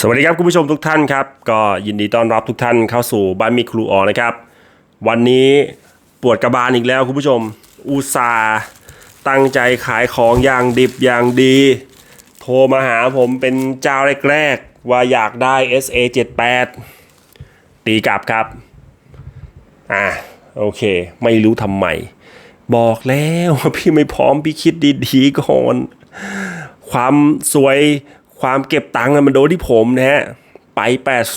สวัสดีครับคุณผู้ชมทุกท่านครับ ก็ยินดีต้อนรับทุกท่านเข้าสู่บ้านมีครูออนะครับ วันนี้ปวดกระบาลอีกแล้วคุณผู้ชม อุตส่าห์ตั้งใจขายของอย่างดิบอย่างดี โทรมาหาผมเป็นเจ้าแรกๆว่าอยากได้ SA78 ตีกลับครับ อะโอเค ไม่รู้ทำไม บอกแล้วพี่ไม่พร้อมพี่คิดดีๆก่อน ความสวย ความเก็บตังค์มันโดนที่ผมนะฮะไป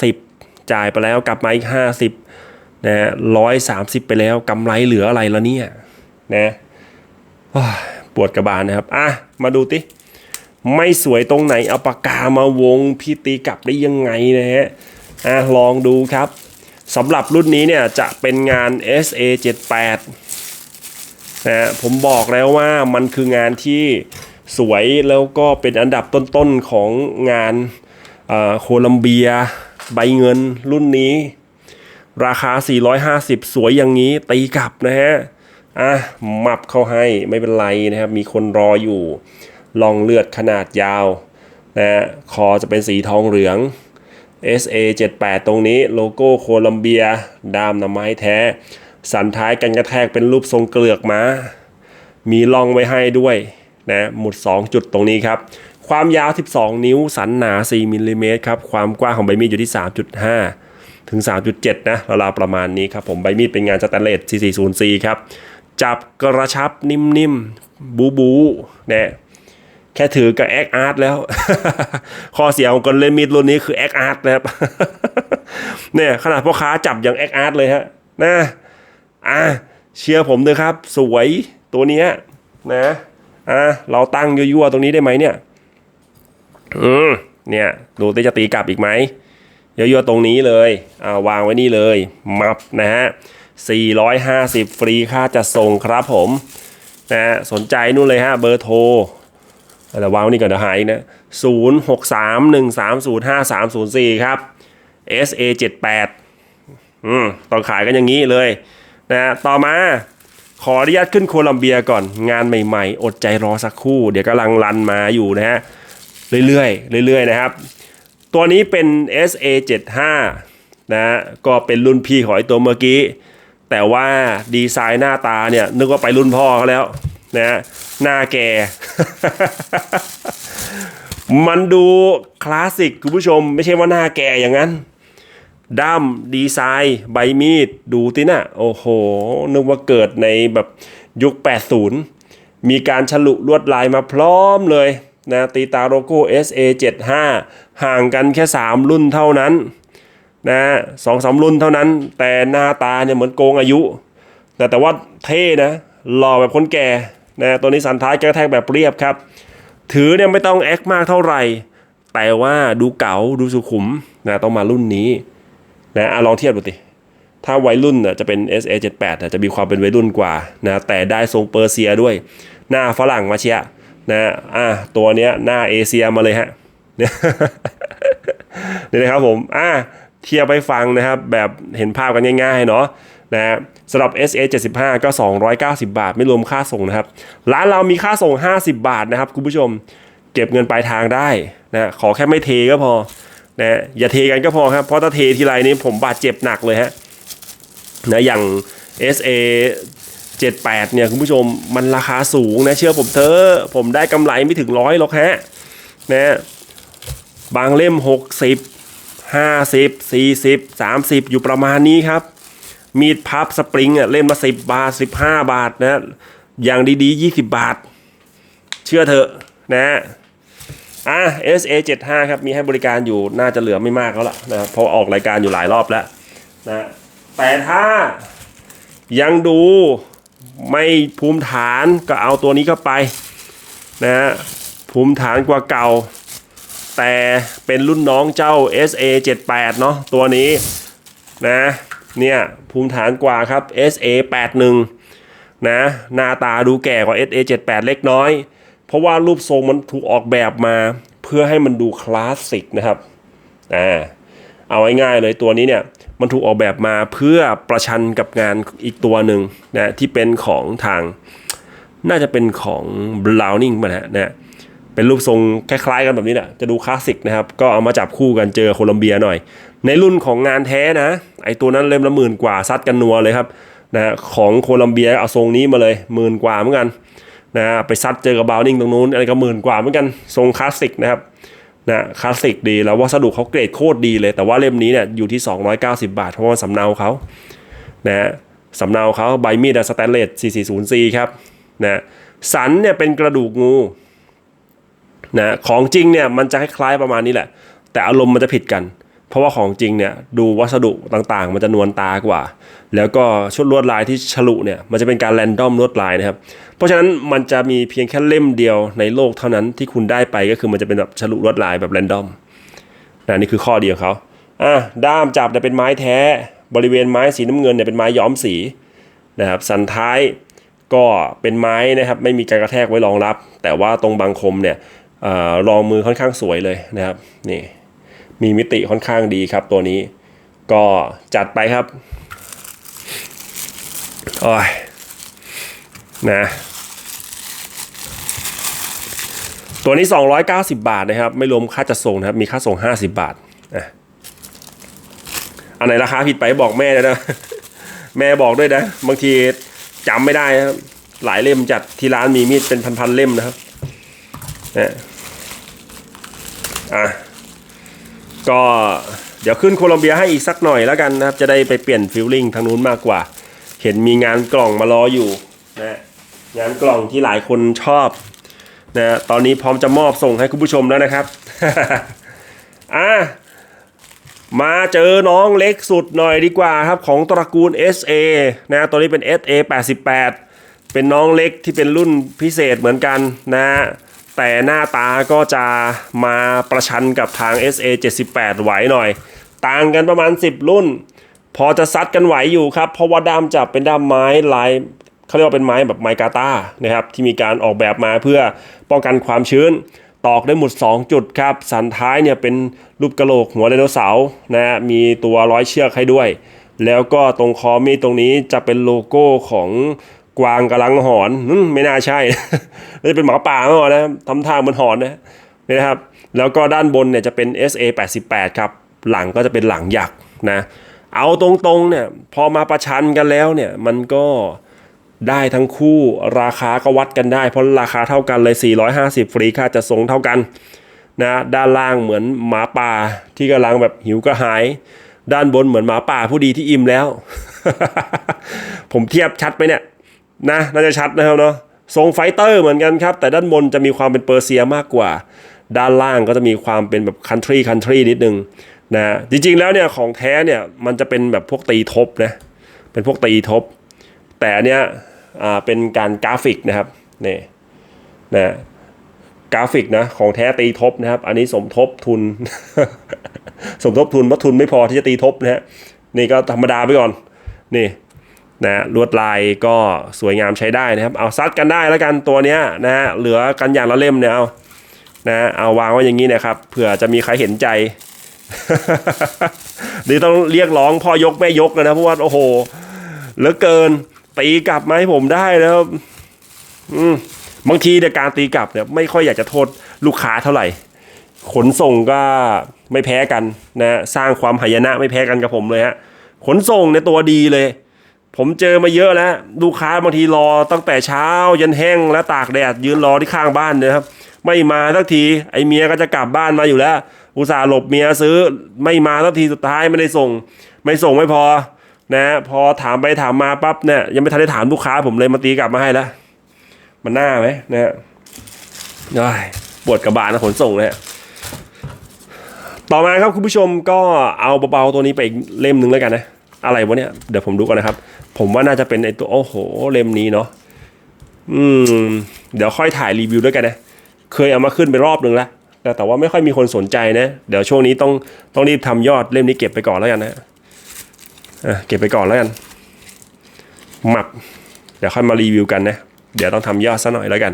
80 จ่ายไปแล้วกลับมาอีก 50นะร้อยสามสิบไปแล้วกำไรเหลืออะไรละเนี่ยนะปวดกระบาลนะครับ อะ มาดูติ ไม่สวยตรงไหนเอาปากกามาวงพี่ตีกลับได้ยังไงนะฮะอะลองดูครับสำหรับรุ่นนี้เนี่ยจะเป็นงาน SA78 นะฮะผมบอกแล้วว่ามันคืองานที่ สวยแล้วก็เป็นอันดับต้นๆของงานโคลัมเบีย ใบเงินรุ่นนี้ ราคา 450 สวยอย่างนี้ตีกลับนะฮะอะมับเข้าให้ไม่เป็นไรนะครับ มีคนรออยู่ลองเลือดขนาดยาวนะฮะคอจะเป็นสีทองเหลือง SA 78ตรงนี้โลโก้โคลัมเบีย ดามน้ำไม้แท้ สันท้ายกันกระแทกเป็นรูปทรงเกลือกม้ามีลองไว้ให้ด้วย นะหมุด 2 จุดตรงนี้ครับ ความยาว 12 นิ้ว สันหนา 4มิลลิเมตรครับ ความกว้างของใบมีดอยู่ที่ 3.5 ถึง 3.7 นะราวๆประมาณนี้ครับผมใบมีดเป็นงานสแตนเลส 440C ครับ จับกระชับนิ่มๆ บูบูนะแค่ถือกับแอคอาร์ตแล้ว ข้อเสียของคนเล่นมีดรุ่นนี้คือแอคอาร์ตนะครับ เนี่ยขนาดพ่อค้าจับอย่างแอคอาร์ตเลยฮะนะอะเชียร์ผมเลยครับ สวยตัวเนี้ยนะ อะเราตั้งยั่วๆตรงนี้ได้ไหมเนี่ยอืมเนี่ยดูที่จะตีกลับอีกไหมยั่วๆตรงนี้เลยอ่าวางไว้นี่เลยมับนะฮะ450 ฟรีค่าจัดส่งครับผมนะฮะสนใจนู่นเลยฮะเบอร์โทรแต่วางนี่ก่อนเดี๋ยวหายอีกนะ0 6 3 1 3 0 5 3 0 4 ครับ SA 78 อืมต้องขายกันอย่างนี้เลยนะฮะต่อมา ขออนุญาตขึ้นโคลัมเบียก่อนงานใหม่ๆ อดใจรอสักครู่ เดี๋ยวกำลังรันมาอยู่นะฮะเรื่อยๆเรื่อยๆนะครับ ตัวนี้เป็น SA75 นะฮะก็เป็นรุ่นพี่ของไอตัวเมื่อกี้ แต่ว่าดีไซน์หน้าตาเนี่ย นึกว่าไปรุ่นพ่อเขาแล้วนะฮะหน้าแก มันดูคลาสสิกคุณผู้ชม ไม่ใช่ว่าหน้าแก่อย่างนั้น ด้ามดีไซน์ ใบมีด ดูติน่ะโอ้โห นึกว่าเกิดในแบบยุค 80 มีการฉลุลวดลายมาพร้อมเลยนะตีตาโลโก้ SA75 ห่างกันแค่ 3 รุ่นเท่านั้นนะสองสามรุ่นเท่านั้น แต่หน้าตาเนี่ยเหมือนโกงอายุ แต่แต่ว่าเท่นะหล่อแบบคนแก่นะตัวนี้สันท้ายกระแทกแบบเรียบครับ ถือเนี่ยไม่ต้องแอคมากเท่าไหร่ แต่ว่าดูเก๋าดูสุขุมนะต้องมารุ่นนี้ นะอลองเทียบดูสิถ้าวัยรุ่นน่ะจะเป็น SA78 จะมีความเป็นวัยรุ่นกว่านะแต่ได้ทรงเปอร์เซียด้วย หน้าฝรั่งมาเชียนะอะตัวเนี้ยหน้าเอเชียมาเลยฮะเนี่ยนี่นะครับผมอะเทียบไปฟังนะครับ แบบเห็นภาพกันง่ายๆเนาะนะสำหรับ SA75 ก็ 290 บาท ไม่รวมค่าส่งนะครับ ร้านเรามีค่าส่ง 50 บาทนะครับ คุณผู้ชม เก็บเงินปลายทางได้นะ ขอแค่ไม่เทก็พอ นะอย่าเทกันก็พอครับ เพราะถ้าเททีไรนี้ผมบาดเจ็บหนักเลยฮะนะอย่าง SA 78เนี่ยคุณผู้ชมมันราคาสูงนะเชื่อผมเถอะผมได้กำไรไม่ถึงร้อยหรอกฮะนะบางเล่ม 60 50 40 30 อยู่ประมาณนี้ครับ มีดพับสปริงอะเล่มละ10 บาท 15 บาทนะอย่างดีๆ 20 บาท เชื่อเถอะนะ อะ SA 75ครับ มีให้บริการอยู่น่าจะเหลือไม่มากแล้วล่ะนะครับเพราะออกรายการอยู่หลายรอบแล้วนะแต่ถ้ายังดูไม่ภูมิฐานก็เอาตัวนี้เข้าไปนะฮะภูมิฐานกว่าเก่า แต่เป็นรุ่นน้องเจ้า SA 78เนาะตัวนี้นะเนี่ยภูมิฐานกว่าครับ SA 81นะหน้าตาดูแก่กว่า SA 78เล็กน้อย เพราะว่ารูปทรงมันถูกออกแบบมา เพื่อให้มันดูคลาสสิกนะครับอ่าเอาง่ายๆเลยตัวนี้เนี่ยมันถูกออกแบบมาเพื่อประชันกับงานอีกตัวหนึ่งนะที่เป็นของทางน่าจะเป็นของ Browning มาฮะนะเป็นรูปทรงคล้ายๆกันแบบนี้แหละจะดูคลาสสิกนะครับ ก็เอามาจับคู่กันเจอโคลัมเบียหน่อย ในรุ่นของงานแท้นะ ไอตัวนั้นเล่มละหมื่นกว่าซัดกันนัวเลยครับนะของโคลัมเบียเอาทรงนี้มาเลยหมื่นกว่าเหมือนกัน นะไปซัดเจอกับบาวนิงตรงนู้นอะไรก็หมื่นกว่าเหมือนกันทรงคลาสสิกนะครับนะคลาสสิกดีแล้ววัสดุเขาเกรดโคตรดีเลย แต่ว่าเล่มนี้เนี่ยอยู่ที่ 290 บาทเพราะว่าสำเนาเขานะสำเนาเขาใบมีดสแตนเลส 440C ครับนะสันเนี่ยเป็นกระดูกงูนะของจริงเนี่ยมันจะคล้ายๆประมาณนี้แหละ แต่อารมณ์มันจะผิดกัน เพราะว่าของจริงเนี่ยดูวัสดุต่างๆ มันจะนวลตากว่า แล้วก็ชุดลวดลายที่ฉลุเนี่ยมันจะเป็นการแรนดอมลวดลายนะครับ เพราะฉะนั้นมันจะมีเพียงแค่เล่มเดียวในโลกเท่านั้นที่คุณได้ไปก็คือมันจะเป็นแบบฉลุลวดลายแบบแรนดอมนะนี่คือข้อเดียวเขาอะด้ามจับเนี่ยเป็นไม้แท้ บริเวณไม้สีน้ำเงินเนี่ยเป็นไม้ย้อมสีนะครับสันท้ายก็เป็นไม้นะครับไม่มีการกระแทกไว้รองรับ แต่ว่าตรงบางคมเนี่ยอรองมือค่อนข้างสวยเลยนะครับนี่ มีมิติค่อนข้างดีครับตัวนี้ ก็จัดไปครับโอ้ยนะตัวนี้ 290 บาทนะครับ ไม่รวมค่าจัดส่งนะครับ มีค่าส่ง 50 บาทอะอันไหนราคาผิดไปบอกแม่เลยนะ แม่บอกด้วยนะ บางทีจำไม่ได้นะครับ หลายเล่มจัดที่ร้านมีมีดเป็นพันๆเล่มนะครับนะอะ ก็เดี๋ยวขึ้นโคลอมเบียให้อีกสักหน่อยแล้วกันนะครับ จะได้ไปเปลี่ยนฟิลลิ่งทางนู้นมากกว่า เห็นมีงานกล่องมารออยู่นะงานกล่องที่หลายคนชอบนะตอนนี้พร้อมจะมอบส่งให้คุณผู้ชมแล้วนะครับอะมาเจอน้องเล็กสุดหน่อยดีกว่าครับ ของตระกูล SA นะตัวนี้เป็น SA 88 เป็นน้องเล็กที่เป็นรุ่นพิเศษเหมือนกันนะ แต่หน้าตาก็จะมาประชันกับทาง SA 78 ไหวหน่อย ต่างกันประมาณ 10 รุ่น พอจะซัดกันไหวอยู่ครับ เพราะว่าด้ามจับเป็นด้ามไม้ลายเขาเรียกว่าเป็นไม้แบบไมกาตานะครับ ที่มีการออกแบบมาเพื่อป้องกันความชื้น ตอกได้หมุด 2 จุดครับ สันท้ายเนี่ยเป็นรูปกระโหลกหัวไดโนเสาร์นะฮะมีตัวร้อยเชือกให้ด้วย แล้วก็ตรงคอมีดตรงนี้จะเป็นโลโก้ของ กวางกำลังหอนไม่น่าใช่น่าจะเป็นหมาป่าเมื่อนะทำท่าเหมือนหอนนะนี่นะครับ แล้วก็ด้านบนเนี่ยจะเป็น SA 88ครับ หลังก็จะเป็นหลังยักษ์นะ เอาตรงๆเนี่ยพอมาประชันกันแล้วเนี่ยมันก็ได้ทั้งคู่ราคาก็วัดกันได้ เพราะราคาเท่ากันเลย 450 ฟรีค่าจะส่งเท่ากันนะด้านล่างเหมือนหมาป่าที่กำลังแบบหิวกระหาย ด้านบนเหมือนหมาป่าผู้ดีที่อิ่มแล้ว ผมเทียบชัดไปเนี่ย นะน่าจะชัดนะครับเนาะทรงไฟเตอร์เหมือนกันครับ แต่ด้านบนจะมีความเป็นเปอร์เซียมากกว่า ด้านล่างก็จะมีความเป็นแบบคันทรีคันทรีนิดนึงนะจริงๆแล้วเนี่ยของแท้เนี่ยมันจะเป็นแบบพวกตีทบนะเป็นพวกตีทบ แต่อันเนี้ยอ่าเป็นการกราฟิกนะครับนี่นะกราฟิกนะของแท้ตีทบนะครับ อันนี้สมทบทุน สมทบทุนเพราะทุนไม่พอที่จะตีทบนะฮะนี่ก็ธรรมดาไปก่อนนี่ นะลวดลายก็สวยงามใช้ได้นะครับ เอาซัดกันได้แล้วกันตัวเนี้ยนะฮะเหลือกันอย่างละเล่มเนี่ยเอานะเอาวางไว้อย่างนี้นะครับเผื่อจะมีใครเห็นใจนี่ต้องเรียกร้องพ่อยกแม่ยกเลยนะเพราะว่าโอ้โหเหลือเกินตีกลับมาให้ผมได้แล้วอืมบางทีในการตีกลับเนี่ยไม่ค่อยอยากจะโทษลูกค้าเท่าไหร่ ขนส่งก็ไม่แพ้กันนะสร้างความหายนะไม่แพ้กันกับผมเลยฮะขนส่งเนี่ยตัวดีเลย ผมเจอมาเยอะแล้วลูกค้าบางทีรอตั้งแต่เช้ายันแห้งและตากแดดยืนรอที่ข้างบ้านเนี่ยครับ ไม่มาสักทีไอเมียก็จะกลับบ้านมาอยู่แล้ว อุตส่าห์หลบเมียซื้อไม่มาสักทีสุดท้ายไม่ได้ส่ง ไม่ส่งไม่พอ นะ พอถามไปถามมาปั๊บเนี่ยยังไม่ทันได้ถามลูกค้าผมเลยมาตีกลับมาให้แล้วมันน่าไหมนะฮะได้ปวดกระบาลนะขนส่งเลยฮะต่อมาครับคุณผู้ชมก็เอาเบาๆตัวนี้ไปอีกเล่มหนึ่งแล้วกันนะอะไรวะเนี่ยเดี๋ยวผมดูก่อนนะครับ ผมว่าน่าจะเป็นไอตัวโอ้โหเล่มนี้เนาะอืม เดี๋ยวค่อยถ่ายรีวิวด้วยกันนะ เคยเอามาขึ้นไปรอบหนึ่งแล้วแต่แต่ว่าไม่ค่อยมีคนสนใจนะ เดี๋ยวช่วงนี้ต้องต้องรีบทำยอดเล่มนี้เก็บไปก่อนแล้วกันนะอะเก็บไปก่อนแล้วกันหมับ เดี๋ยวค่อยมารีวิวกันนะ เดี๋ยวต้องทำยอดซะหน่อยแล้วกัน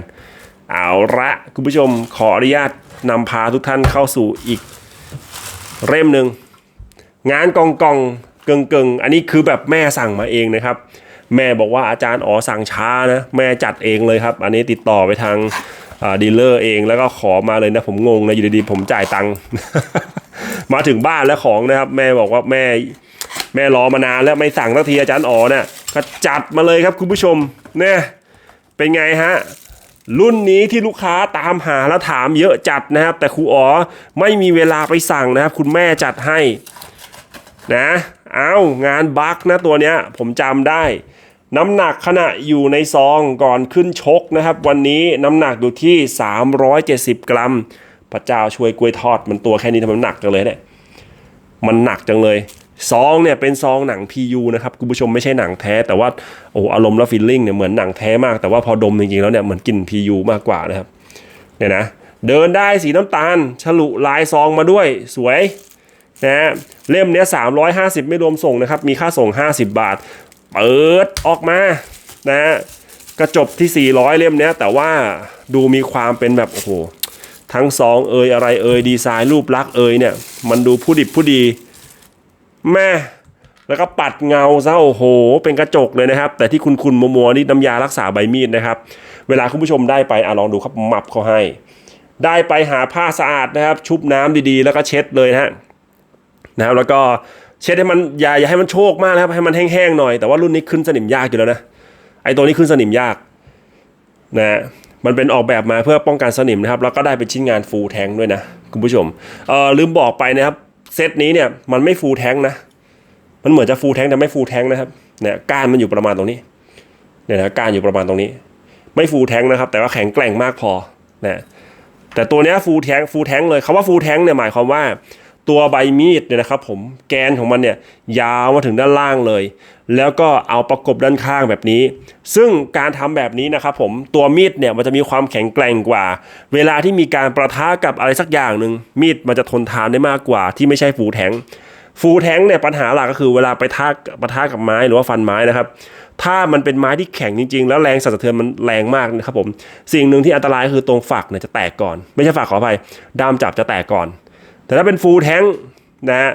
เอาละคุณผู้ชมขออนุญาตนำพาทุกท่านเข้าสู่อีกเล่มหนึ่งงานกองกอง เกิงเกิงอันนี้คือแบบแม่สั่งมาเองนะครับ แม่บอกว่าอาจารย์อ๋อสั่งช้านะแม่จัดเองเลยครับ อันนี้ติดต่อไปทางดีลเลอร์เองแล้วก็ขอมาเลยนะผมงงนะอยู่ดีๆผมจ่ายตังค์มาถึงบ้านแล้วของนะครับ แม่บอกว่าแม่แม่รอมานานแล้วไม่สั่งสักทีอาจารย์อ๋อเนี่ยก็จัดมาเลยครับคุณผู้ชมเนี่ยเป็นไงฮะรุ่นนี้ที่ลูกค้าตามหาแล้วถามเยอะจัดนะครับ แต่ครูอ๋อไม่มีเวลาไปสั่งนะครับ คุณแม่จัดให้ นะเอางานบัคนะตัวเนี้ยผมจำได้ น้ำหนักขณะอยู่ในซองก่อนขึ้นชกนะครับ วันนี้น้ำหนักอยู่ที่ 370 กรัม พระเจ้าช่วยกล้วยทอดมันตัวแค่นี้ทำไมหนักจังเลยเนี่ยมันหนักจังเลยซองเนี่ยเป็นซองหนัง PU นะครับคุณผู้ชมไม่ใช่หนังแท้ แต่ว่าโอ้อารมณ์และฟีลลิ่งเนี่ยเหมือนหนังแท้มากแต่ว่าพอดมจริงๆแล้วเนี่ยเหมือนกลิ่น PU มากกว่านะครับเนี่ยนะเดินได้สีน้ำตาล ฉลุลายซองมาด้วยสวย นะฮะเล่มเนี้ย350ไม่รวมส่งนะครับ มีค่าส่ง50บาท เปิดออกมานะฮะกระจบที่ 400 เล่มเนี้ย แต่ว่าดูมีความเป็นแบบ โอ้โห ทั้งซองเอยอะไรเอยดีไซน์รูปลักษ์เอยเนี่ย มันดูผู้ดิบผู้ดี แม่ แล้วก็ปัดเงาซะโอ้โห เป็นกระจกเลยนะครับ แต่ที่คุณคุณมัวมัวนี่น้ำยารักษาใบมีดนะครับ เวลาคุณผู้ชมได้ไปอะลองดูครับหมับเขาให้ ได้ไปหาผ้าสะอาดนะครับ ชุบน้ำดีๆ แล้วก็เช็ดเลยนะฮะ นะครับแล้วก็เช็ดให้มันอย่าอย่าให้มันโชกมากนะครับให้มันแห้งๆหน่อยแต่ว่ารุ่นนี้ขึ้นสนิมยากอยู่แล้วนะไอตัวนี้ขึ้นสนิมยากนะมันเป็นออกแบบมาเพื่อป้องกันสนิมนะครับแล้วก็ได้เป็นชิ้นงานฟูลแทงด้วยนะคุณผู้ชมเอ่อลืมบอกไปนะครับเซตนี้เนี่ยมันไม่ฟูลแทงนะมันเหมือนจะฟูลแทงแต่ไม่ฟูลแทงนะครับเนี่ยก้านมันอยู่ประมาณตรงนี้เนี่ยนะก้านอยู่ประมาณตรงนี้ ไม่ฟูลแทงนะครับ แต่ว่าแข็งแกร่งมากพอนะแต่ตัวเนี้ยฟูลแทงฟูลแทงเลยคำว่าฟูลแทงเนี่ยหมายความว่า ตัวใบมีดเนี่ยนะครับผมแกนของมันเนี่ยยาวมาถึงด้านล่างเลย แล้วก็เอาประกบด้านข้างแบบนี้ ซึ่งการทำแบบนี้นะครับผมตัวมีดเนี่ยมันจะมีความแข็งแกร่งกว่า เวลาที่มีการประทะกับอะไรสักอย่างหนึ่งมีดมันจะทนทานได้มากกว่า ที่ไม่ใช่ฟูแทงฟูแทงเนี่ยปัญหาหลักก็คือเวลาไปทะประทะกับไม้หรือว่าฟันไม้นะครับถ้ามันเป็นไม้ที่แข็งจริง ๆ แล้วแรงสั่นสะเทือนมันแรงมากนะครับผมสิ่งหนึ่งที่อันตรายคือตรงฝักเนี่ยจะแตกก่อน ไม่ใช่ฝักขออภัยด้ามจับจะแตกก่อน แต่ถ้าเป็นฟูลแทงนะฮะ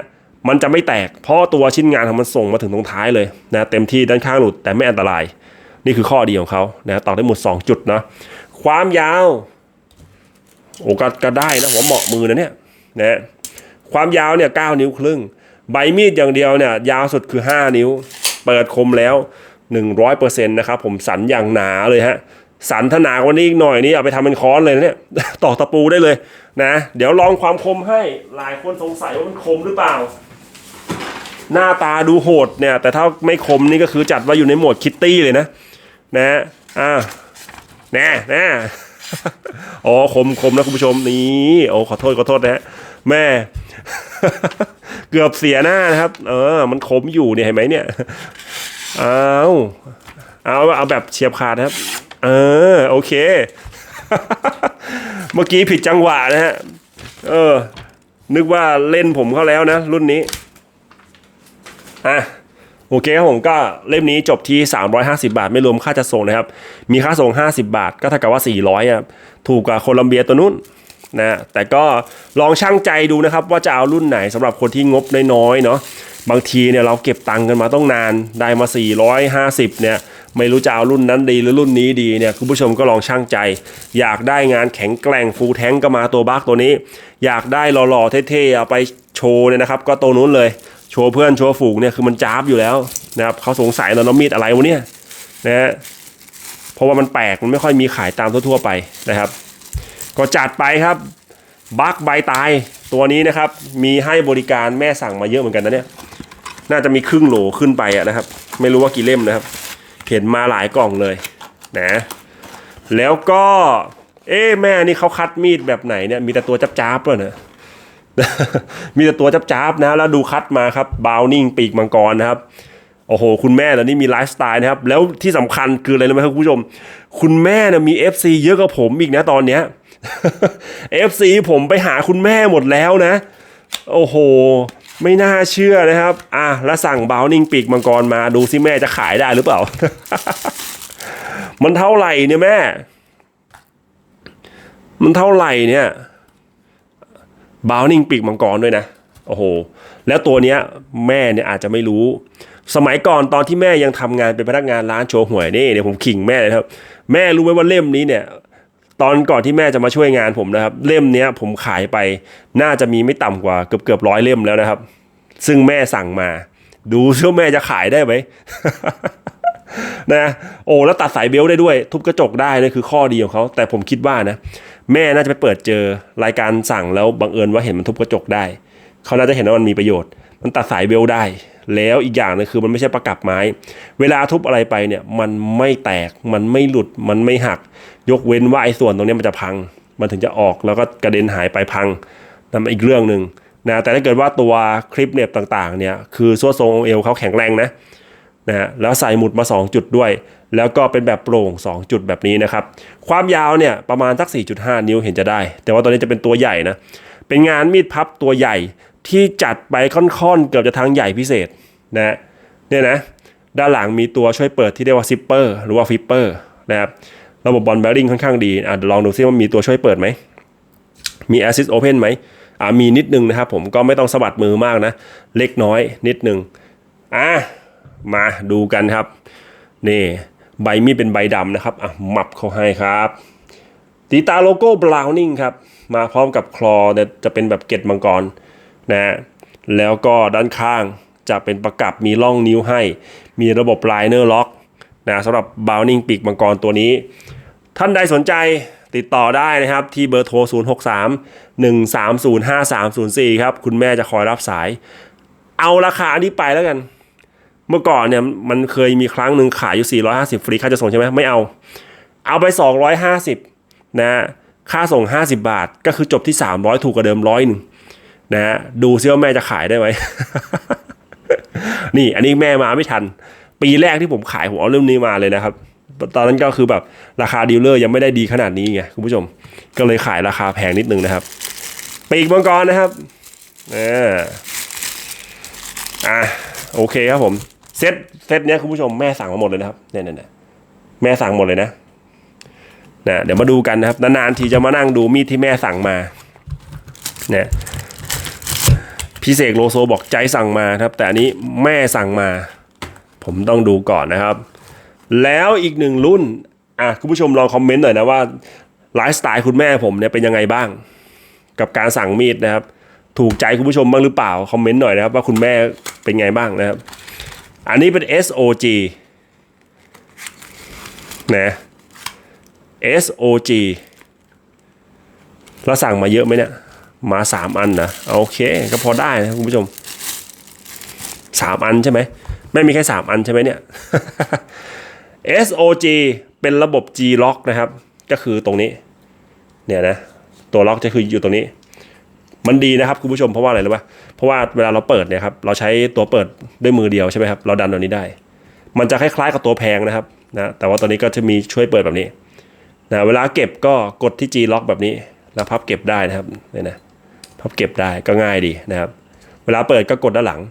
มันจะไม่แตก เพราะตัวชิ้นงานของมันส่งมาถึงตรงท้ายเลยนะเต็มที่ด้านข้างหลุดแต่ไม่อันตราย นี่คือข้อดีของเขานะตอกได้หมด 2 จุดนะความยาวโอ้ก็ก็ได้นะผมเหมาะมือนะเนี่ยนะฮะความยาวเนี่ย9นิ้วครึ่ง ใบมีดอย่างเดียวเนี่ยยาวสุดคือ 5 นิ้ว เปิดคมแล้ว 100%นะครับผมสันอย่างหนาเลยฮะ สันถนากว่านี้อีกหน่อยนี่เอาไปทำเป็นค้อนเลยนะเนี่ยตอกตะปูได้เลยนะ เดี๋ยวลองความคมให้หลายคนสงสัยว่ามันคมหรือเปล่า หน้าตาดูโหดเนี่ย แต่ถ้าไม่คมนี่ก็คือจัดว่าอยู่ในโหมดคิตตี้เลยนะนะอ่าแน่แน่อ๋อคมคมนะคุณผู้ชมนี่โอ้ขอโทษขอโทษนะฮะแม่ เกือบเสียหน้านะครับ เออ มันคมอยู่เนี่ยเห็นไหมเนี่ยเอาเอาเอาแบบเฉียบขาดนะครับ เออโอเค เมื่อกี้ผิดจังหวะนะฮะ เออ นึกว่าเล่นผมเข้าแล้วนะ รุ่นนี้ อะโอเคครับผมก็เล่มนี้จบที่ 350 บาท ไม่รวมค่าจัดส่งนะครับ มีค่าส่ง 50 บาท ก็เท่ากับว่า 400อะถูกกว่าโคลัมเบียตัวนู้นนะแต่ก็ลองช่างใจดูนะครับ ว่าจะเอารุ่นไหนสำหรับคนที่งบน้อยๆเนาะ บางทีเนี่ยเราเก็บตังค์กันมาต้องนานได้มา 450 เนี่ยไม่รู้จะเอารุ่นนั้นดีหรือรุ่นนี้ดีเนี่ยคุณผู้ชมก็ลองช่างใจ อยากได้งานแข็งแกร่งฟูลแท้งก็มาตัวบักตัวนี้ อยากได้หล่อๆเท่ๆเอาไปโชว์เนี่ยนะครับ ก็ตัวนู้นเลยโชว์เพื่อนโชว์ฝูงเนี่ยคือมันจ้าบอยู่แล้วนะครับเขาสงสัยแล้วน้องมีดอะไรวะเนี่ยนะฮะเพราะว่ามันแปลกมันไม่ค่อยมีขายตามทั่วๆไปนะครับ ก็จัดไปครับบักใบตายตัวนี้นะครับมีให้บริการแม่สั่งมาเยอะเหมือนกันนะเนี่ย น่าจะมีครึ่งโหลขึ้นไปอะนะครับ ไม่รู้ว่ากี่เล่มนะครับ เห็นมาหลายกล่องเลยนะแล้วก็ เอ๊แม่นี่เขาคัดมีดแบบไหนเนี่ยมีแต่ตัวจับจ้าบเลยนะมีแต่ตัวจับจ้าบนะ แล้วดูคัดมาครับบาวนิ่งปีกมังกรนะครับโอ้โห คุณแม่แล้วนี่มีไลฟ์สไตล์นะครับ แล้วที่สำคัญคืออะไรรู้ไหมครับคุณผู้ชม คุณแม่นะมี FC เยอะกว่าผมอีกนะตอนเนี้ย FC ผมไปหาคุณแม่หมดแล้วนะ โอ้โห ไม่น่าเชื่อนะครับ อะแล้วสั่งบาวนิงปีกมังกรมาดูสิแม่จะขายได้หรือเปล่า มันเท่าไหร่เนี่ยแม่ มันเท่าไหร่เนี่ยบาวนิงปีกมังกรด้วยนะ โอ้โห แล้วตัวเนี้ย แม่เนี่ยอาจจะไม่รู้ สมัยก่อนตอนที่แม่ยังทำงานเป็นพนักงานร้านโชว์หวยนี่เนี่ยผมขิงแม่เลยครับ แม่รู้ไหมว่าเล่มนี้เนี่ย ตอนก่อนที่แม่จะมาช่วยงานผมนะครับ เล่มเนี้ยผมขายไปน่าจะมีไม่ต่ำกว่าเกือบเกือบร้อยเล่มแล้วนะครับ ซึ่งแม่สั่งมา ดูซิว่าแม่จะขายได้ไหมนะโอ้แล้วตัดสายเบลต์ได้ด้วย ทุบกระจกได้นี่คือข้อดีของเขาแต่ผมคิดว่านะ แม่น่าจะไปเปิดเจอรายการสั่งแล้วบังเอิญว่าเห็นมันทุบกระจกได้ เขาน่าจะเห็นว่ามันมีประโยชน์ มันตัดสายเบลต์ได้ แล้วอีกอย่างนึงคือมันไม่ใช่ประกับไม้ เวลาทุบอะไรไปเนี่ยมันไม่แตกมันไม่หลุดมันไม่หัก ยกเว้นว่าไอ้ส่วนตรงนี้มันจะพัง มันถึงจะออกแล้วก็กระเด็นหายไปพังนั่นมันอีกเรื่องหนึ่งนะแต่ถ้าเกิดว่าตัวคลิปเน็บต่างๆเนี่ยคือซัวทรงเอวเขาแข็งแรงนะนะฮะแล้วใส่หมุดมา 2 จุดด้วย แล้วก็เป็นแบบโปร่ง 2 จุดแบบนี้นะครับ ความยาวเนี่ยประมาณสัก4.5 นิ้วเห็นจะได้ แต่ว่าตัวนี้จะเป็นตัวใหญ่นะ เป็นงานมีดพับตัวใหญ่ ที่จัดไปค่อนๆ เกือบจะทั้งใหญ่พิเศษนะเนี่ยนะด้านหลังมีตัวช่วยเปิดที่เรียกว่าซิปเปอร์หรือว่าฟิปเปอร์นะครับระบบบอลแบริ่งค่อนข้างดีอะลองดูซิว่ามีตัวช่วยเปิดไหม มี Assist Open ไหมอ่ามีนิดนึงนะครับผมก็ไม่ต้องสะบัดมือมากนะ เล็กน้อยนิดนึงอะมาดูกันครับ นี่ใบมีดเป็นใบดำนะครับอะหมับเขาให้ครับตีตาโลโก้บราวนิงครับ มาพร้อมกับคลอเนี่ยจะเป็นแบบเกล็ดมังกร นะฮะแล้วก็ด้านข้างจะเป็นประกับมีร่องนิ้วให้ มีระบบไลเนอร์ล็อกนะสำหรับบราวนิ่งปีกมังกรตัวนี้ ท่านใดสนใจติดต่อได้นะครับที่เบอร์โทร 063 130 5304 ครับ คุณแม่จะคอยรับสาย เอาราคานี้ไปแล้วกัน เมื่อก่อนเนี่ยมันเคยมีครั้งหนึ่งขายอยู่ 450 ฟรีค่าจะส่งใช่ไหมไม่เอา เอาไป 250 นะฮะค่าส่ง 50 บาท ก็คือจบที่ 300 ถูกกว่าเดิมร้อยหนึ่ง นะฮะดูซิว่าแม่จะขายได้ไหมนี่อันนี้แม่มาไม่ทัน ปีแรกที่ผมขายผมเอาเรื่องนี้มาเลยนะครับ ตอนนั้นก็คือแบบราคาดีลเลอร์ยังไม่ได้ดีขนาดนี้ไงคุณผู้ชม ก็เลยขายราคาแพงนิดนึงนะครับปีกมังกรนะครับอ่าโอเคครับผมเซตเซตเนี้ยคุณผู้ชมแม่สั่งมาหมดเลยนะครับเนี่ยเนี่ยเนี่ยแม่สั่งหมดเลยนะนะเดี๋ยวมาดูกันนะครับนานๆทีจะมานั่งดูมีดที่แม่สั่งมาเนี่ย พี่เสกโลโซบอกใจสั่งมาครับ แต่อันนี้แม่สั่งมา ผมต้องดูก่อนนะครับ แล้วอีกหนึ่งรุ่นอะคุณผู้ชมลองคอมเมนต์หน่อยนะว่าไลฟ์สไตล์คุณแม่ผมเนี่ยเป็นยังไงบ้าง กับการสั่งมีดนะครับ ถูกใจคุณผู้ชมบ้างหรือเปล่าคอมเมนต์หน่อยนะครับ ว่าคุณแม่เป็นไงบ้างนะครับ อันนี้เป็น SOG นะ SOG เราสั่งมาเยอะไหมเนี่ย มาสามอันนะโอเค ก็พอได้นะคุณผู้ชมสามอันใช่ไหมไม่มีแค่สามอันใช่ไหมเนี่ย SOG เป็นระบบ G lock นะครับ ก็คือตรงนี้ เนี่ยนะ ตัวล็อกจะคืออยู่ตรงนี้ มันดีนะครับคุณผู้ชมเพราะว่าอะไรรู้ป่ะเพราะว่าเวลาเราเปิดเนี่ยครับเราใช้ตัวเปิดด้วยมือเดียวใช่ไหมครับเราดันตัวนี้ได้ มันจะคล้ายๆกับตัวแพงนะครับนะแต่ว่าตัวนี้ก็จะมีช่วยเปิดแบบนี้นะเวลาเก็บก็กดที่ G lock แบบนี้ แล้วพับเก็บได้นะครับเนี่ยนะ พับเก็บได้ก็ง่ายดีนะครับ เวลาเปิดก็กดด้านหลัง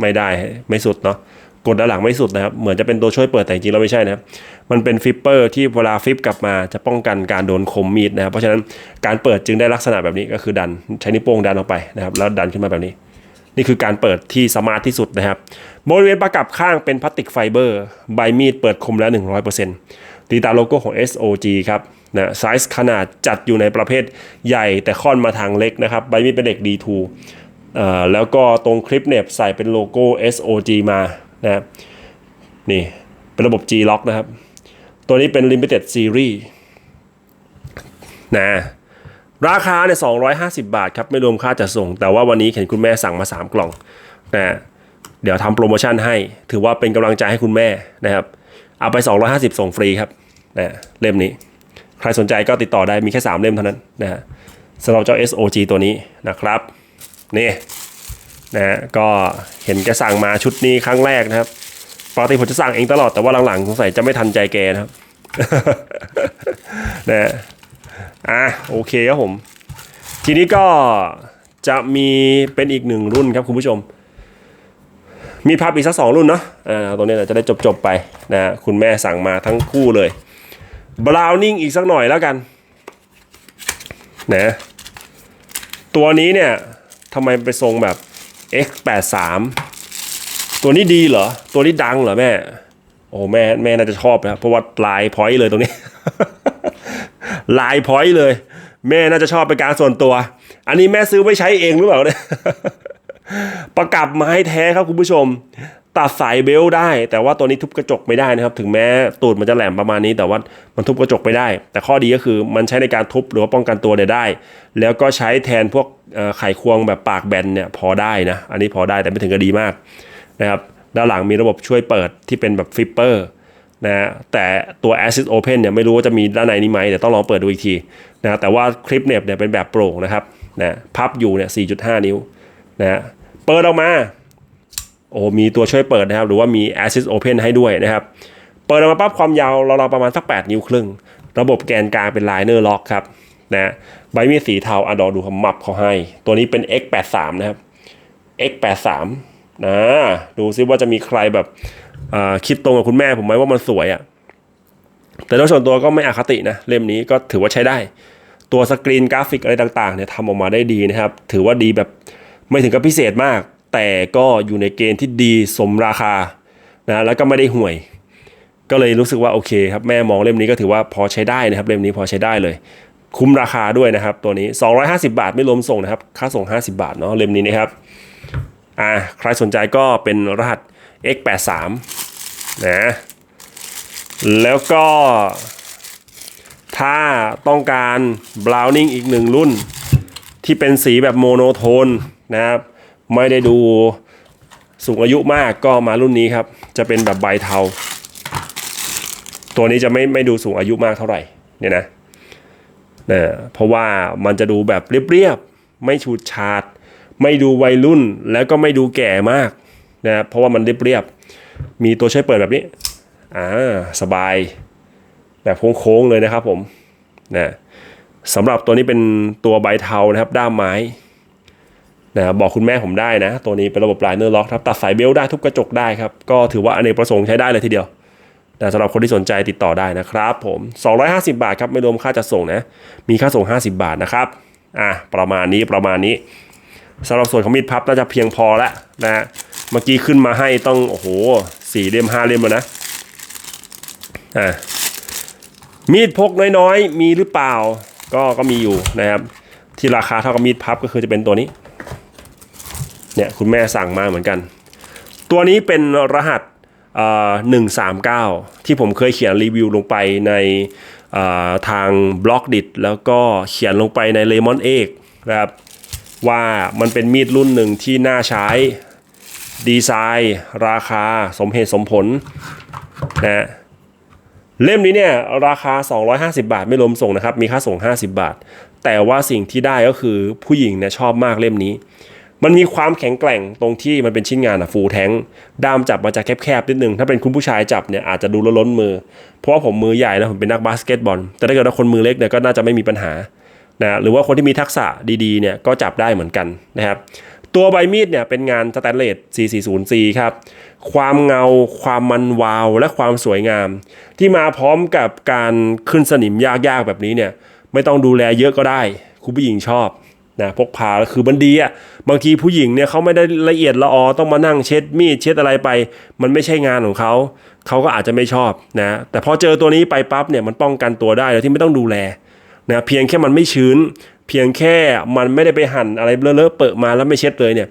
ไม่ได้ไม่สุดเนาะกดด้านหลังไม่สุดนะครับ เหมือนจะเป็นตัวช่วยเปิดแต่จริงแล้วไม่ใช่นะครับ มันเป็นฟิปเปอร์ที่เวลาฟิปกลับมาจะป้องกันการโดนคมมีดนะครับ เพราะฉะนั้นการเปิดจึงได้ลักษณะแบบนี้ก็คือดันใช้นิ้วโป้งดันออกไปนะครับ แล้วดันขึ้นมาแบบนี้ นี่คือการเปิดที่สมาร์ทที่สุดนะครับ บริเวณประกับข้างเป็นพลาสติกไฟเบอร์ ใบมีดเปิดคมแล้ว 100%ตีตาโลโก้ของ SOG ครับ นะไซส์ขนาดจัดอยู่ในประเภทใหญ่แต่ค่อนมาทางเล็กนะครับใบมีดเป็นเหล็ก D2 แล้วก็ตรงคลิปเนี่ยใส่เป็นโลโก้ SOG มานะนี่เป็นระบบ G lock นะครับ ตัวนี้เป็น limited series นะราคาเนี่ย250 บาทครับ ไม่รวมค่าจัดส่ง แต่ว่าวันนี้เห็นคุณแม่สั่งมา 3 กล่องนะเดี๋ยวทำโปรโมชั่นให้ ถือว่าเป็นกำลังใจให้คุณแม่นะครับ เอาไป 250 ส่งฟรีครับนะเล่มนี้ ใครสนใจก็ติดต่อได้มีแค่ 3 เล่มเท่านั้นนะฮะสำหรับเจ้า SOG ตัวนี้นะครับนี่นะฮะก็เห็นแกสั่งมาชุดนี้ครั้งแรกนะครับปกติผมจะสั่งเองตลอดแต่ว่าหลังๆสงสัยจะไม่ทันใจแกนะครับนะฮะอะโอเคครับผม ทีนี้ก็จะมีเป็นอีกหนึ่งรุ่นครับคุณผู้ชม มีพับอีกสักสองรุ่นเนาะอ่าตัวนี้เราจะได้จบๆไปนะคุณแม่สั่งมาทั้งคู่เลย บราวนิ่งอีกสักหน่อยแล้วกันนะตัวนี้เนี่ยทำไมไปทรงแบบ X83 ตัวนี้ดีเหรอ ตัวนี้ดังเหรอแม่ โอ้แม่แม่น่าจะชอบนะเพราะว่าลายพอยต์เลยตรงนี้ ลายพอยต์เลย แม่น่าจะชอบเป็นการส่วนตัว อันนี้แม่ซื้อไว้ใช้เองหรือเปล่าเนี่ยประกับไม้แท้ครับคุณผู้ชม ตัดสายเบลต์ได้ แต่ว่าตัวนี้ทุบกระจกไม่ได้นะครับ ถึงแม้ตูดมันจะแหลมประมาณนี้แต่ว่ามันทุบกระจกไม่ได้ แต่ข้อดีก็คือมันใช้ในการทุบหรือว่าป้องกันตัวเนี่ยได้ แล้วก็ใช้แทนพวกเอ่อไขควงแบบปากแบนเนี่ยพอได้นะ อันนี้พอได้แต่ไม่ถึงกับดีมากนะครับด้านหลังมีระบบช่วยเปิดที่เป็นแบบฟลิปเปอร์นะฮะแต่ตัว Assist Open เนี่ยไม่รู้ว่าจะมีด้านในนี้ไหมเดี๋ยวต้องลองเปิดดูอีกทีนะแต่ว่าคลิปเน็บเนี่ยเป็นแบบโปร่งนะครับนะพับอยู่เนี่ย4.5 นิ้วนะฮะเปิดออกมา โอ้มีตัวช่วยเปิดนะครับ หรือว่ามี Assist Open ให้ด้วยนะครับ เปิดออกมาปั๊บความยาวเราๆประมาณสัก 8 นิ้วครึ่ง ระบบแกนกลางเป็น Liner Lock ครับนะใบมีสีเทาอดอดูขมับเขาให้ ตัวนี้เป็น X83 นะครับ X83 นะดูซิว่าจะมีใครแบบคิดตรงกับคุณแม่ผมไหมว่ามันสวยอะ่ะแต่โดยส่วนตัวก็ไม่อคตินะ เล่มนี้ก็ถือว่าใช้ได้ ตัวสกรีนกราฟิกอะไรต่างๆเนี่ยทำออกมาได้ดีนะครับ ถือว่าดีแบบไม่ถึงกับพิเศษมาก แต่ก็อยู่ในเกณฑ์ที่ดีสมราคานะแล้วก็ไม่ได้ห่วย ก็เลยรู้สึกว่าโอเคครับแม่มองเล่มนี้ก็ถือว่าพอใช้ได้นะครับเล่มนี้พอใช้ได้เลย คุ้มราคาด้วยนะครับ ตัวนี้ 250 บาทไม่รวมส่งนะครับ ค่าส่ง 50 บาทเนาะเล่มนี้นะครับอ่าใครสนใจก็เป็นรหัส X83 นะแล้วก็ถ้าต้องการ Browning อีกหนึ่งรุ่น ที่เป็นสีแบบโมโนโทนนะครับ ไม่ได้ดูสูงอายุมากก็มารุ่นนี้ครับ จะเป็นแบบใบเทา ตัวนี้จะไม่ไม่ดูสูงอายุมากเท่าไหร่เนี่ยนะนะเพราะว่ามันจะดูแบบเรียบๆไม่ฉูดฉาด ไม่ดูวัยรุ่นแล้วก็ไม่ดูแก่มากนะเพราะว่ามันเรียบๆมีตัวช่วยเปิดแบบนี้อ่าสบายแบบโค้งๆเลยนะครับผมนะสำหรับตัวนี้เป็นตัวใบเทานะครับด้ามไม้ นะบอกคุณแม่ผมได้นะ ตัวนี้เป็นระบบไลเนอร์ล็อกครับตัดสายเบลต์ได้ทุบกระจกได้ครับ ก็ถือว่าอเนกประสงค์ใช้ได้เลยทีเดียวแต่สำหรับคนที่สนใจติดต่อได้นะครับผม 250 บาทครับ ไม่รวมค่าจัดส่งนะ มีค่าส่ง 50 บาทนะครับ อะ ประมาณนี้ประมาณนี้สำหรับส่วนของมีดพับน่าจะเพียงพอแล้วนะฮะเมื่อกี้ขึ้นมาให้ต้อง โอ้โหสี่เล่มห้าเล่มแล้วนะ อะ มีดพกน้อยๆ มีหรือเปล่า ก็ก็มีอยู่นะครับ ที่ราคาเท่ากับมีดพับก็คือจะเป็นตัวนี้ เนี่ยคุณแม่สั่งมาเหมือนกัน ตัวนี้เป็นรหัสหนึ่งสามเก้าที่ผมเคยเขียนรีวิวลงไปในทางบล็อกดิแล้วก็เขียนลงไปใน Lemon เอกนะครับว่ามันเป็นมีดรุ่นหนึ่งที่น่าใช้ ดีไซน์ ราคาสมเหตุสมผลนะเล่มนี้เนี่ยราคา 250 บาทไม่รวมส่งนะครับ มีค่าส่ง 50 บาท แต่ว่าสิ่งที่ได้ก็คือผู้หญิงเนี่ยชอบมากเล่มนี้ มันมีความแข็งแกร่งตรงที่มันเป็นชิ้นงานอะฟูแทงด้ามจับมาจะแคบๆนิดนึง ถ้าเป็นคุณผู้ชายจับเนี่ยอาจจะดูล้นมือ เพราะว่าผมมือใหญ่นะผมเป็นนักบาสเกตบอล แต่ถ้าเกิดว่าคนมือเล็กเนี่ยก็น่าจะไม่มีปัญหานะหรือว่าคนที่มีทักษะดีๆเนี่ยก็จับได้เหมือนกันนะครับตัวใบมีดเนี่ยเป็นงานสแตนเลส 440C ครับ ความเงา ความมันวาว และความสวยงาม ที่มาพร้อมกับการขึ้นสนิมยากๆแบบนี้เนี่ย ไม่ต้องดูแลเยอะก็ได้ คุณผู้หญิงชอบ นะพกพาคือมันดีอะบางทีผู้หญิงเนี่ยเขาไม่ได้ละเอียดละออต้องมานั่งเช็ดมีดเช็ดอะไรไป มันไม่ใช่งานของเขาเขาก็อาจจะไม่ชอบนะแต่พอเจอตัวนี้ไปปั๊บเนี่ยมันป้องกันตัวได้โดยที่ไม่ต้องดูแลนะเพียงแค่มันไม่ชื้น เพียงแค่มันไม่ได้ไปหั่นอะไรเลอะเปิดมาแล้วไม่เช็ดเลยเนี่ย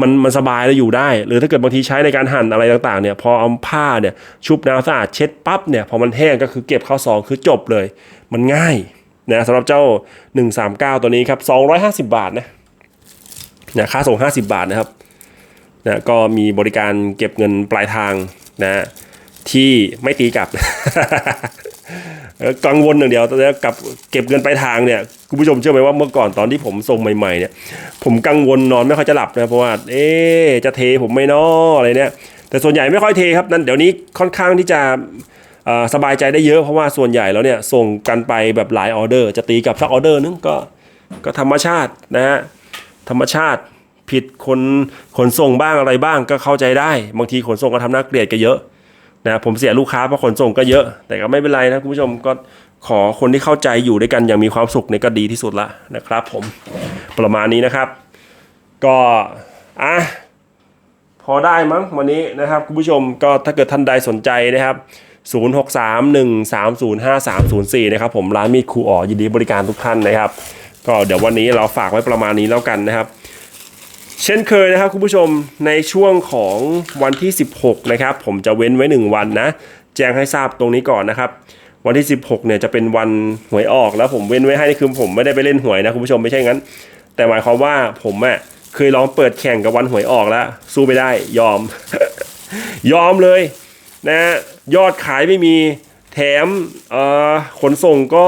มันมันสบายแล้วอยู่ได้ หรือถ้าเกิดบางทีใช้ในการหั่นอะไรต่างๆเนี่ยพอเอาผ้าเนี่ยชุบน้ำสะอาดเช็ดปั๊บเนี่ยพอมันแห้งก็คือเก็บเข้าซองคือจบเลย มันง่าย นะสำหรับเจ้า 139 ตัวนี้ครับ 250 บาทนะนะค่าส่ง 50 บาทนะครับนะก็มีบริการเก็บเงินปลายทางนะที่ไม่ตีกลับ กังวลอย่างเดียวตอนนี้กับเก็บเงินปลายทางเนี่ยคุณผู้ชมเชื่อไหมว่าเมื่อก่อนตอนที่ผมส่งใหม่ๆเนี่ยผมกังวลนอนไม่ค่อยจะหลับนะเพราะว่าเอ๊จะเทผมไม่นออะไรเนี่ยแต่ส่วนใหญ่ไม่ค่อยเทครับนั่นเดี๋ยวนี้ค่อนข้างที่จะ สบายใจได้เยอะเพราะว่าส่วนใหญ่แล้วเนี่ยส่งกันไปแบบหลายออเดอร์ จะตีกับสักออเดอร์นึงก็ก็ธรรมชาตินะฮะธรรมชาติผิดคนขนส่งบ้างอะไรบ้างก็เข้าใจได้ บางทีขนส่งก็ทำน่าเกลียดกันเยอะนะผมเสียลูกค้าเพราะขนส่งก็เยอะ แต่ก็ไม่เป็นไรนะคุณผู้ชมก็ขอคนที่เข้าใจอยู่ด้วยกันอย่างมีความสุขเนี่ยก็ดีที่สุดละนะครับ ผมประมาณนี้นะครับ ก็อะพอได้มั้งวันนี้นะครับคุณผู้ชมก็ถ้าเกิดท่านใดสนใจนะครับ 0631305304 นะครับผมร้านมีดครูอ๋อยินดีบริการทุกท่านนะครับ ก็เดี๋ยววันนี้เราฝากไว้ประมาณนี้แล้วกันนะครับ เช่นเคยนะครับคุณผู้ชมในช่วงของวันที่ 16 นะครับ ผมจะเว้นไว้ 1 วันนะ แจ้งให้ทราบตรงนี้ก่อนนะครับวันที่ 16 เนี่ยจะเป็นวันหวยออกแล้วผมเว้นไว้ให้นี่คือผมไม่ได้ไปเล่นหวยนะคุณผู้ชมไม่ใช่งั้น แต่หมายความว่าผมอะเคยลองเปิดแข่งกับวันหวยออกแล้ว สู้ไม่ได้ยอม ยอมเลย นะยอดขายไม่มีแถมขนส่งก็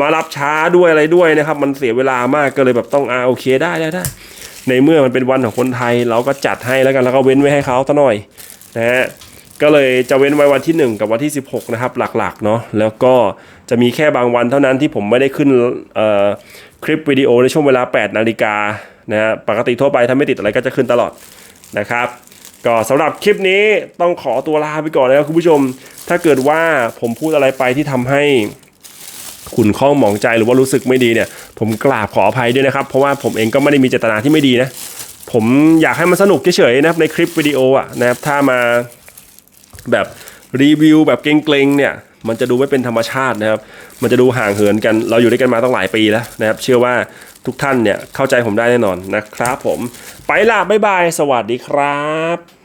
มารับช้าด้วยอะไรด้วยนะครับ มันเสียเวลามากก็เลยแบบต้องอ่าโอเคได้ได้ได้ในเมื่อมันเป็นวันของคนไทย เราก็จัดให้แล้วกันแล้วก็เว้นไว้ให้เขาซะหน่อยนะฮะก็เลยจะเว้นไว้วันที่ 1 กับวันที่ 16 นะครับ หลักๆเนาะแล้วก็จะมีแค่บางวันเท่านั้นที่ผมไม่ได้ขึ้นคลิปวิดีโอในช่วงเวลา 8 นาฬิกานะฮะปกติทั่วไปถ้าไม่ติดอะไรก็จะขึ้นตลอดนะครับ ก็สำหรับคลิปนี้ต้องขอตัวลาไปก่อนนะครับคุณผู้ชม ถ้าเกิดว่าผมพูดอะไรไปที่ทำให้ขุนข้องหมองใจหรือว่ารู้สึกไม่ดีเนี่ย ผมกราบขออภัยด้วยนะครับ เพราะว่าผมเองก็ไม่ได้มีเจตนาที่ไม่ดีนะ ผมอยากให้มันสนุกเฉยๆนะครับในคลิปวิดีโออะนะครับถ้ามาแบบรีวิวแบบเกรงๆเนี่ยมันจะดูไม่เป็นธรรมชาตินะครับ มันจะดูห่างเหินกัน เราอยู่ด้วยกันมาตั้งหลายปีแล้วนะครับ เชื่อว่า ทุกท่านเนี่ยเข้าใจผมได้แน่นอนนะครับผม ไปละบ๊ายบาย สวัสดีครับ